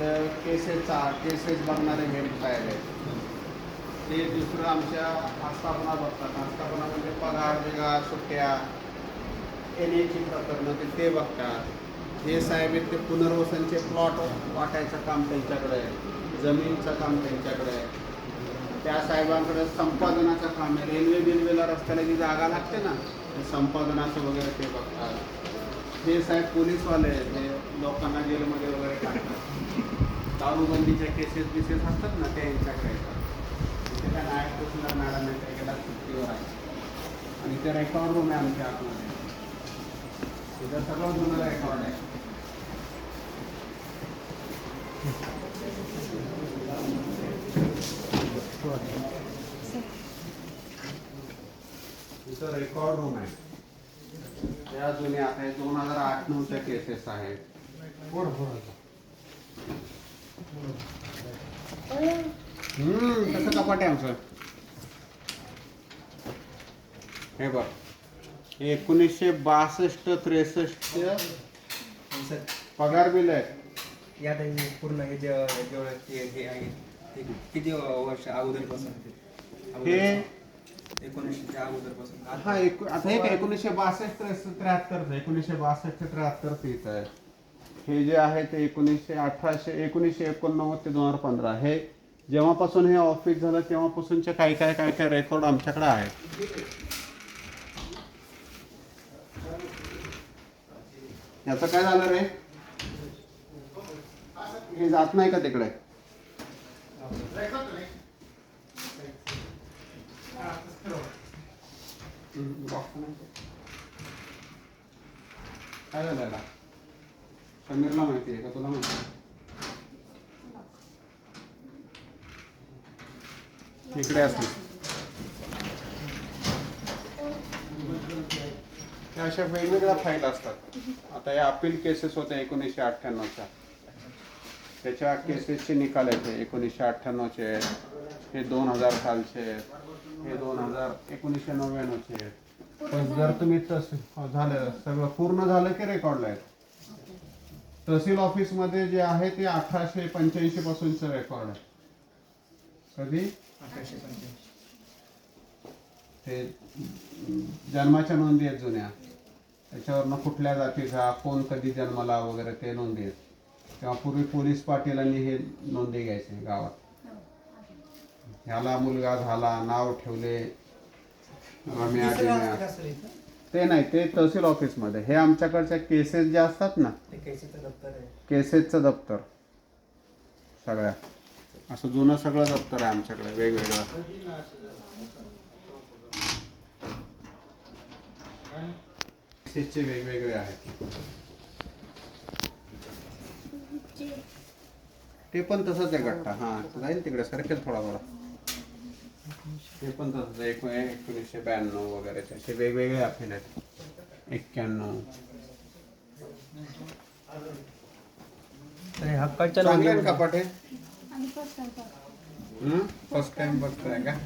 तर केसेसचा केसेस बघणारे मेम साहेब आहेत. ते दुसरं आमच्या आस्थापना बघतात. आस्थापना म्हणजे पगार बिगार सुट्ट्या एनएची प्रकरणं ते ते बघतात. हे साहेब आहेत ते पुनर्वसनचे प्लॉट वाटायचं काम त्यांच्याकडे आहे. जमीनचं काम त्यांच्याकडे आहे. त्या साहेबांकडे संपादनाचं काम आहे. रेल्वे बिल्वेला रस्त्याला जी जागा लागते ना ते संपादनाचं वगैरे ते बघतात. हे साहेब पोलीसवाले आहेत ते लोकांना जेलमध्ये वगैरे टाकतात. दारूबंदीच्या केसेस बिसेस असतात ना ते यांच्याकडे येतात. इथे काय नायक तहसीलदार मॅडम यांच्या गेला सुट्टीवर आहे आणि ते रेकॉर्ड रूम आहे आमच्या आतमध्ये. तिथं सगळं जुनं रेकॉर्ड आहे. तिथं रेकॉर्ड रूम आहे. त्या जुन्या आता हे दोन हजार आठ नऊच्या केसेस आहेत. कसं कपाट आहे आमचं. हे बघ हे एकोणीसशे बासष्ट त्रेसष्ट पगार बिल आहे यात हे पूर्ण हे जे जेवढं ते हे आहे ते किती वर्ष अगोदरपासून ते? हे एकोणीसशेच्या अगोदरपासून हा एक आता हे काय एकोणीसशे बासष्ट त्र्याहत्तर एकोणीसशे बासष्ट त्र्याहत्तर तीच आहे हे जे आहे ते एकोणीसशे अठराशे एकोणीसशे एकोणनव्वद ते दोन हजार पंधरा. हे जेव्हापासून हे ऑफिस झालं तेव्हापासूनचे काय काय काय काय रेकॉर्ड आमच्याकडे आहेत. याचं काय झालं रे? हे जात नाही का तिकडे? काय झालं याला समीरला माहिती आहे का तुला माहिती आहे? इकडे असली त्या अशा वेगवेगळ्या फाईल असतात आता या अपील केसेस होत्या एकोणीसशे अठ्ठ्याण्णवच्या त्याच्या केसेसचे निकाल येते एकोणीसशे अठ्ठ्याण्णवचे आहेत हे दोन हजार सालचे आहेत हे दोन हजार एकोणीसशे नव्याण्णवचे. आहेत पण जर तुम्ही तस हो, झालं. सगळं पूर्ण झालं की रेकॉर्डला आहेत तहसील ऑफिसमध्ये जे आहे ते अठराशे पंच्याऐंशी पासूनचं रेकॉर्ड आहे. कधी? अठराशे ते जन्माच्या नोंदी आहेत जुन्या. त्याच्यावरनं कुठल्या जातीचा कोण कधी जन्माला वगैरे ते नोंदी आहेत. तेव्हा पूर्वी पोलीस पाटीलांनी हे नोंदी घ्यायचे गावात. ह्याला मुलगा झाला नाव ठेवले. रम्या. ते नाही ते तहसील ऑफिसमध्ये. हे आमच्याकडच्या केसेस ज्या असतात ना केसेसचं दप्तर. सगळ्या. असं जुनं सगळं दप्तर आहे आमच्याकडे वेगवेगळं. केसेसचे वेगवेगळे आहेत. ते पण तसंच आहे गट्टा. हां जाईल तिकडे सरकेल थोडा थोडा. ते पण तसंच आहे. एक एकोणीसशे ब्याण्णव वगैरे असे वेगवेगळे अपील आहेत एक्क्याण्णव हक्काच्या चांगले कपाट हे? फर्स्ट टाइम बघतोय का?